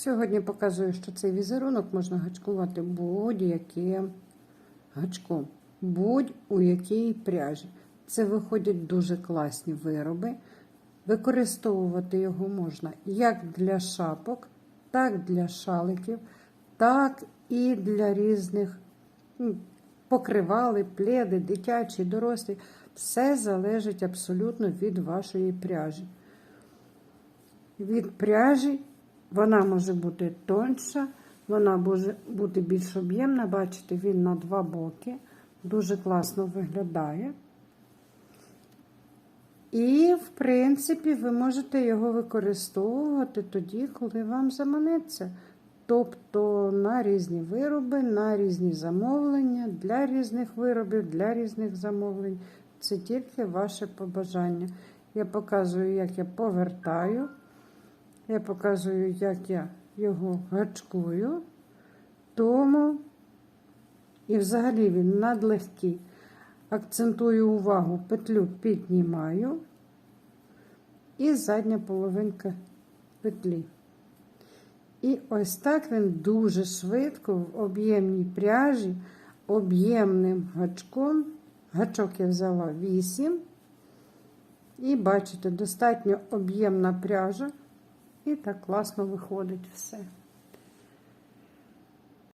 Сьогодні показую, що цей візерунок можна гачкувати будь-яким гачком, будь-у якій пряжі. Це виходять дуже класні вироби. Використовувати його можна як для шапок, так для шаликів, так і для різних ну, покривали, пледи, дитячі, дорослі. Все залежить абсолютно від вашої пряжі. Від пряжі вона може бути тонша, вона може бути більш об'ємна. Бачите, він на два боки. Дуже класно виглядає. І, в принципі, ви можете його використовувати тоді, коли вам заманеться. Тобто на різні вироби, на різні замовлення, для різних виробів, для різних замовлень. Це тільки ваше побажання. Я показую, як я повертаю. Я показую, як я його гачкую. Тому і взагалі він надлегкий. Акцентую увагу, петлю піднімаю і задня половинка петлі. І ось так він дуже швидко в об'ємній пряжі, об'ємним гачком. Гачок я взяла 8. І бачите, достатньо об'ємна пряжа. І так класно виходить все.